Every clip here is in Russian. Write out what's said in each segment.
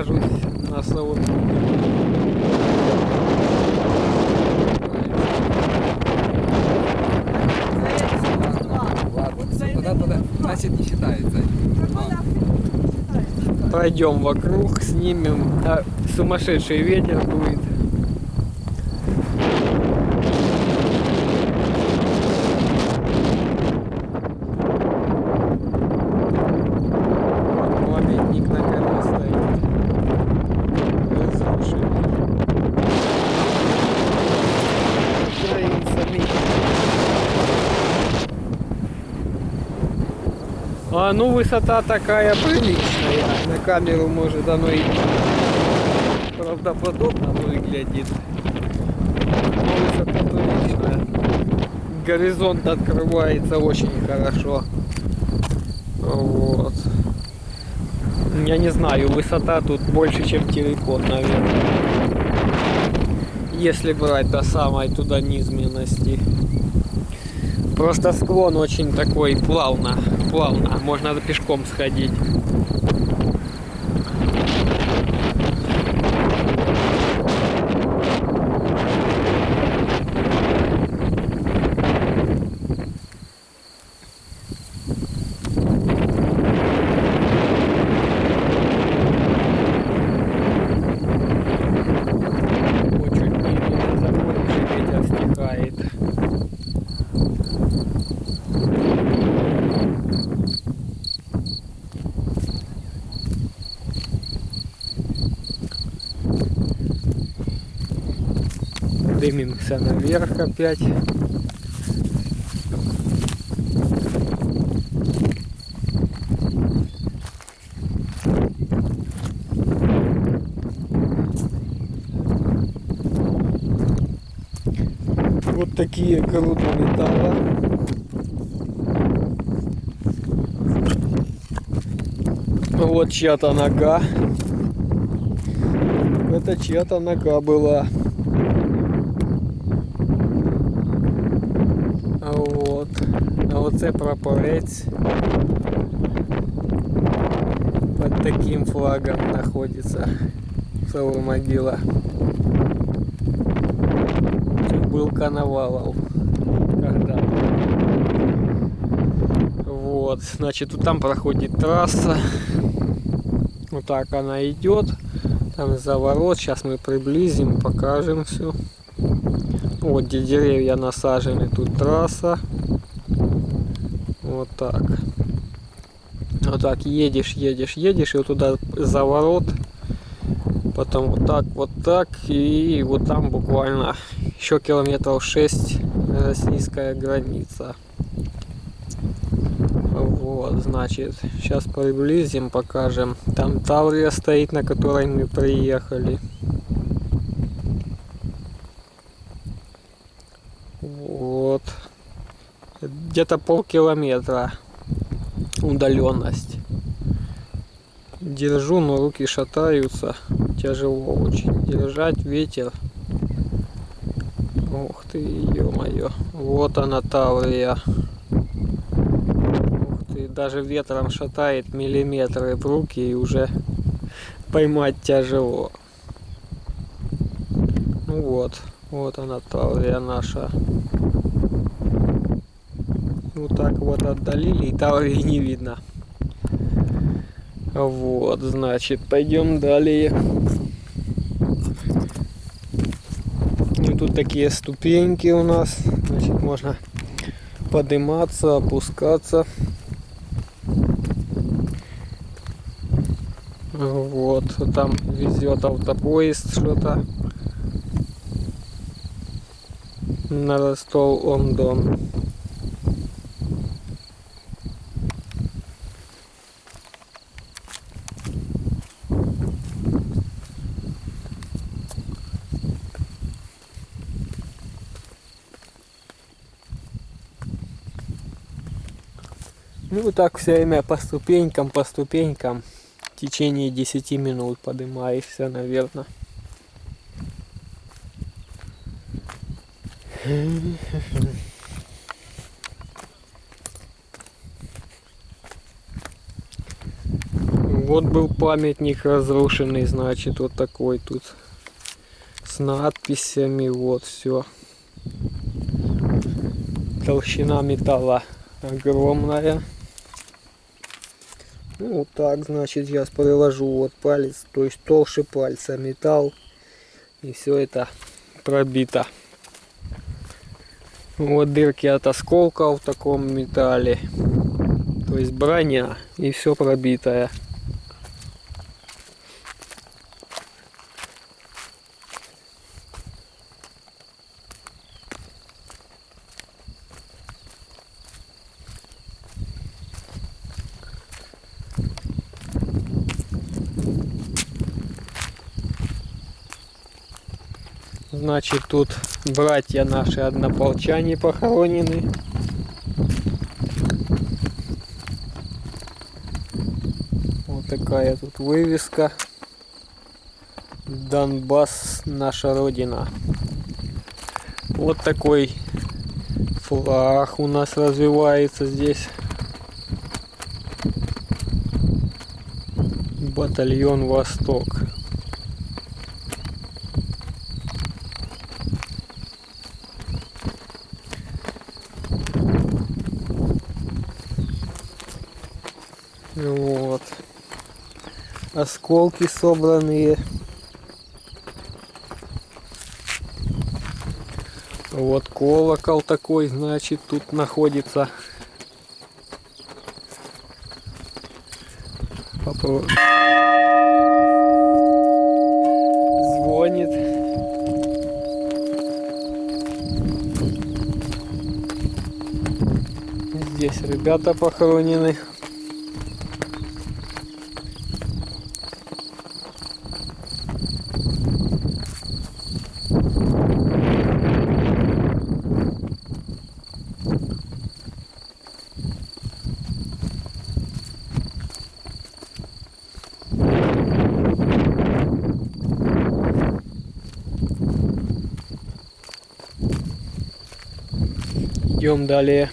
нахожусь на тогда, значит не считается. Пройдем вокруг, снимем. А, сумасшедший ветер дует. Памятник на горе стоит. Разрушенный. Украинцами. А ну высота такая приличная. На камеру может оно и правдоподобно выглядит. Но высота приличная. Горизонт открывается очень хорошо. Вот. Я не знаю, высота тут больше, чем Терекон, наверное. Если брать до самой туда низменности. Просто склон очень такой плавно, плавно. Можно пешком сходить. Очень медленно закончик ветер стихает. Дымимся наверх опять. Вот такие груды металла. Вот чья-то нога. Это чья-то нога была. А Вот. А оце прапорець. Под таким флагом находится могила. Был Коновалов. Когда? Вот, значит, там проходит трасса. Вот так она идет. Там заворот. Сейчас мы приблизим, покажем все. Вот где деревья насажены, тут трасса. Вот так. Вот так едешь, едешь, едешь, и вот туда заворот. Потом вот так, вот так, и вот там буквально еще километров 6 российская граница. Вот, значит, сейчас приблизим, покажем. Там Таврия стоит, на которой мы приехали. Вот. Где-то полкилометра удаленность. Держу, но руки шатаются. Тяжело очень держать. Ветер. Ух ты, ё-моё. Вот она Таврия. Ух ты, даже ветром шатает миллиметры в руки и уже поймать тяжело. Ну вот, вот она Таврия наша. Вот так вот отдалили и Таврии не видно. Вот, значит, пойдем далее. И тут такие ступеньки у нас. Значит, можно подниматься, опускаться. Вот, там везет автопоезд что-то. На Ростов-он-Дон. Так все время по ступенькам, по ступенькам. В течение 10 минут поднимаешься, наверное. Вот был памятник разрушенный, значит, вот такой тут. С надписями, вот все. Толщина металла огромная. Ну, вот так, значит, я приложу вот палец, то есть толще пальца металл. И все это пробито. Вот дырки от осколка в таком металле. То есть броня и все пробитое. Значит, тут братья наши однополчане похоронены. Вот такая тут вывеска. Донбасс наша родина. Вот такой флаг у нас развивается здесь. Батальон Восток. Вот. Осколки собранные. Вот колокол такой, значит, тут находится. Звонит. Здесь ребята похоронены. Идем далее.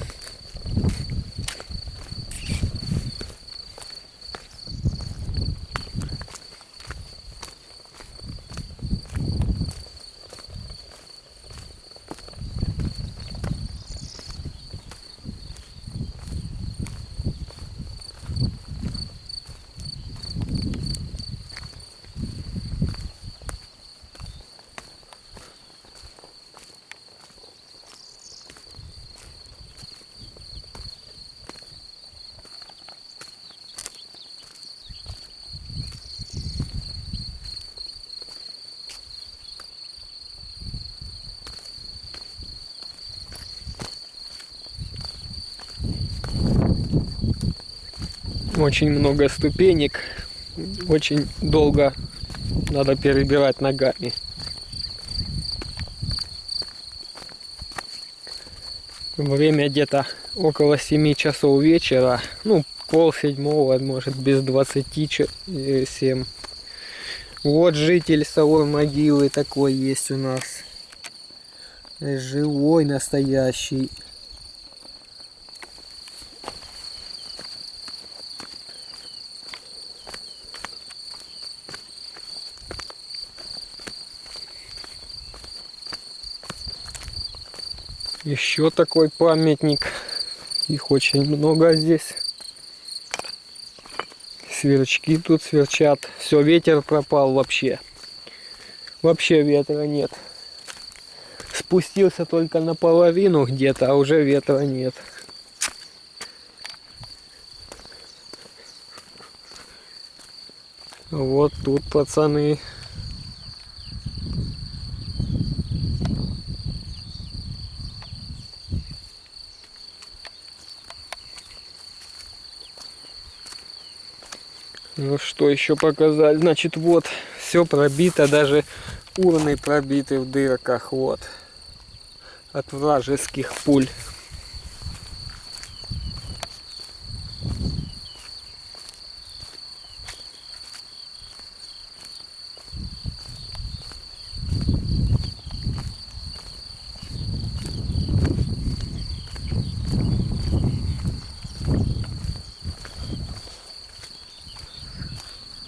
Очень много ступенек. Очень долго надо перебирать ногами. Время где-то около 7 часов вечера. Ну, пол седьмого, может, без 27. Вот житель совой могилы такой есть у нас. Живой, настоящий. Еще такой памятник. Их очень много здесь. Сверчки тут сверчат. Все, ветер пропал вообще. Вообще ветра нет. Спустился только наполовину где-то, а уже ветра нет. Вот тут пацаны Ну что еще показать? Значит, вот все пробито, даже урны пробиты в дырках, вот. От вражеских пуль.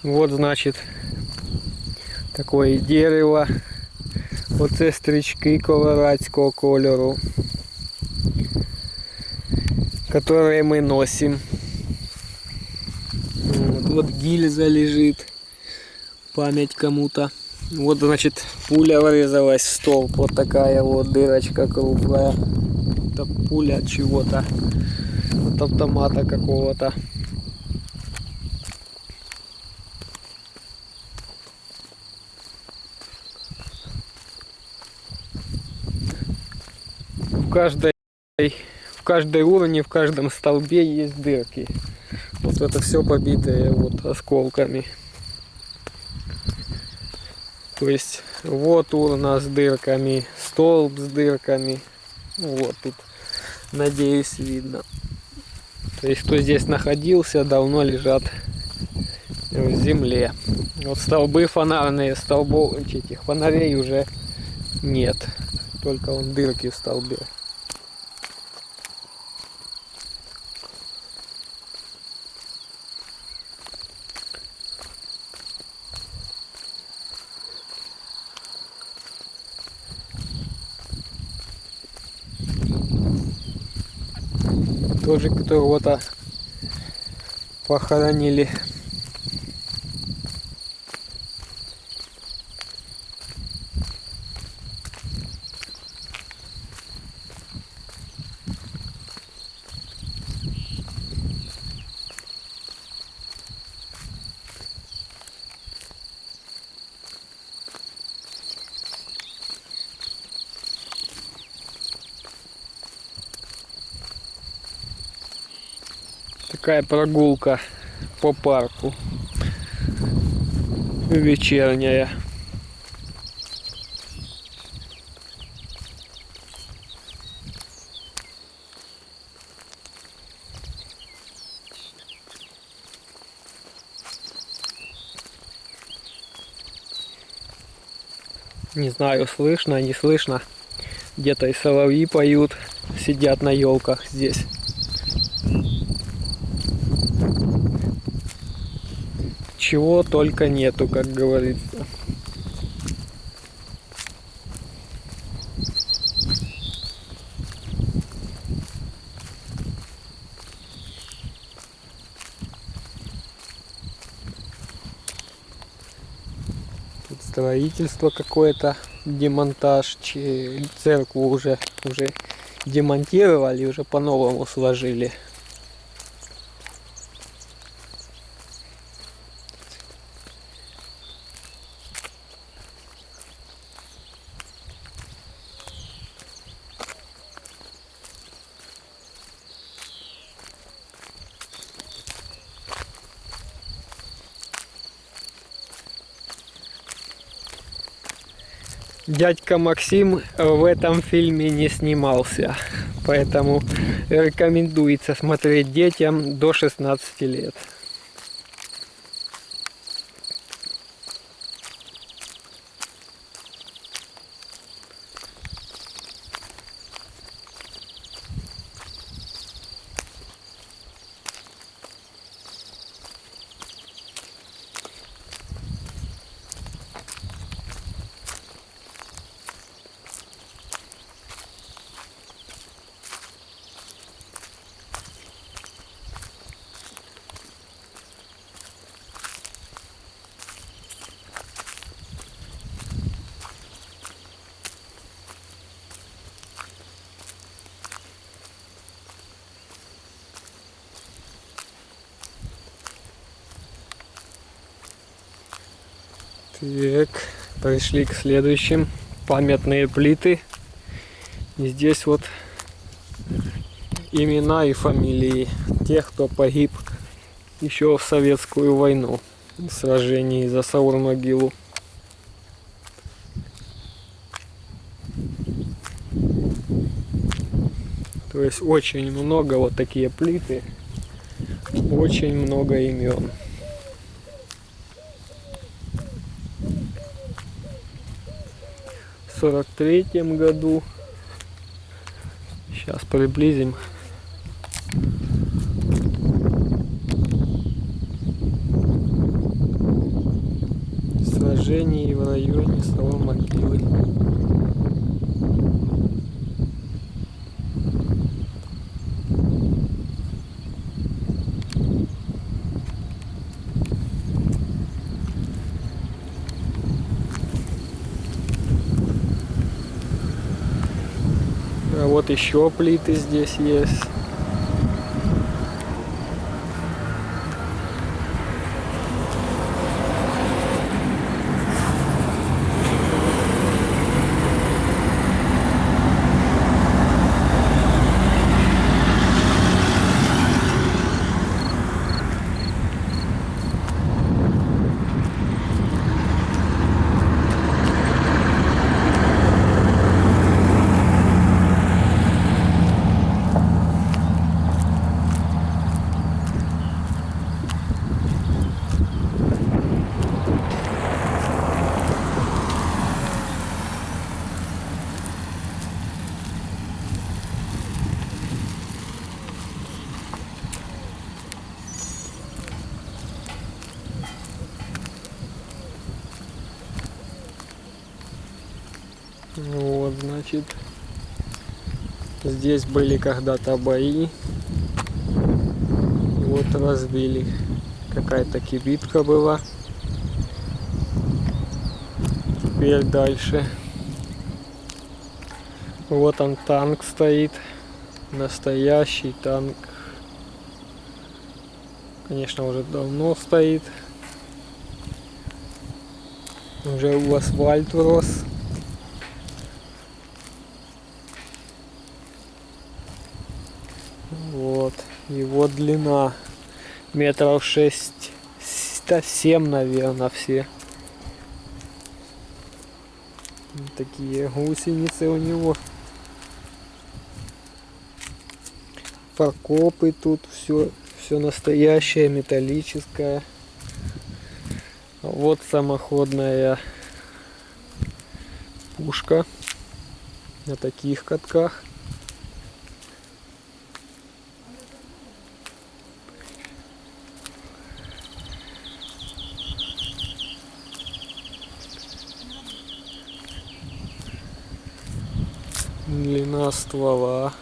Вот значит такое дерево. Оце стрічки колорадського кольору, которые мы носим. Вот, вот гильза лежит. Память кому-то. Вот, значит, пуля врезалась в столб. Вот такая вот дырочка круглая. Это пуля от чего-то. От автомата какого-то. В каждой в каждой уровне, в каждом столбе есть дырки. Вот это все побитое вот осколками. То есть вот у нас с дырками, столб с дырками. Вот тут, надеюсь, видно. То есть кто здесь находился, давно лежат в земле. Вот столбы фонарные, столбов этих фонарей уже нет. Только вон дырки в столбе. Тоже которого-то похоронили. Такая прогулка по парку. Вечерняя. Не знаю, слышно, не слышно. Где-то и соловьи поют, сидят на елках здесь. Чего только нету, как говорится. Тут строительство какое-то, демонтаж, церкву уже, уже демонтировали, уже по-новому сложили. Дядька Максим в этом фильме не снимался, поэтому рекомендуется смотреть детям до 16 лет. Так, пришли к следующим. Памятные плиты. И здесь вот имена и фамилии тех, кто погиб еще в советскую войну в сражении за Саур-могилу. То есть очень много вот такие плиты, очень много имен. 43 году. Сейчас приблизим. Сражение в районе Соломакилы. Еще плиты здесь есть. Вот, значит, здесь были когда-то бои. Вот разбили. Какая-то кибитка была. Теперь дальше. Вот он танк стоит. Настоящий танк. Конечно, уже давно стоит. Уже в асфальт врос. Вот. Его длина метров шесть, семь, наверное, все. Такие гусеницы у него. Покопы тут все, все настоящее, металлическое. Вот самоходная пушка на таких катках. Длина ствола.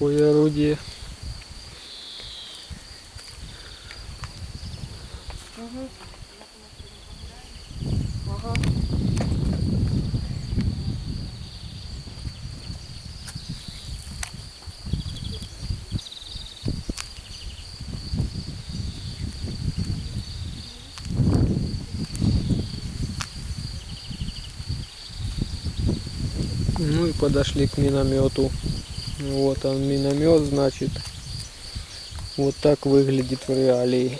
Такое орудие. Ну и подошли к миномету. Вот он миномет, значит. Вот так выглядит в реалии.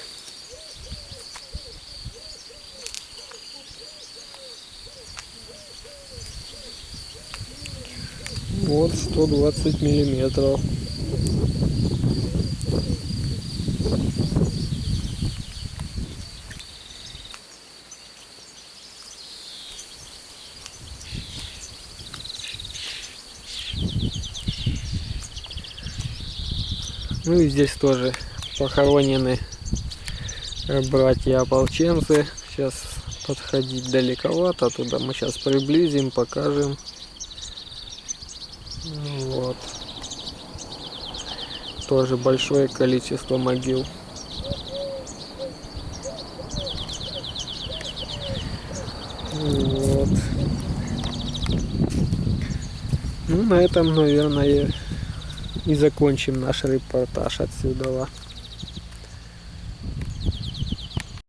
Вот 120 миллиметров. Ну и здесь тоже похоронены э, братья-ополченцы. Сейчас подходить далековато, туда мы сейчас приблизим, покажем. Вот. Тоже большое количество могил. Вот. Ну, на этом, наверное, и закончим наш репортаж отсюда.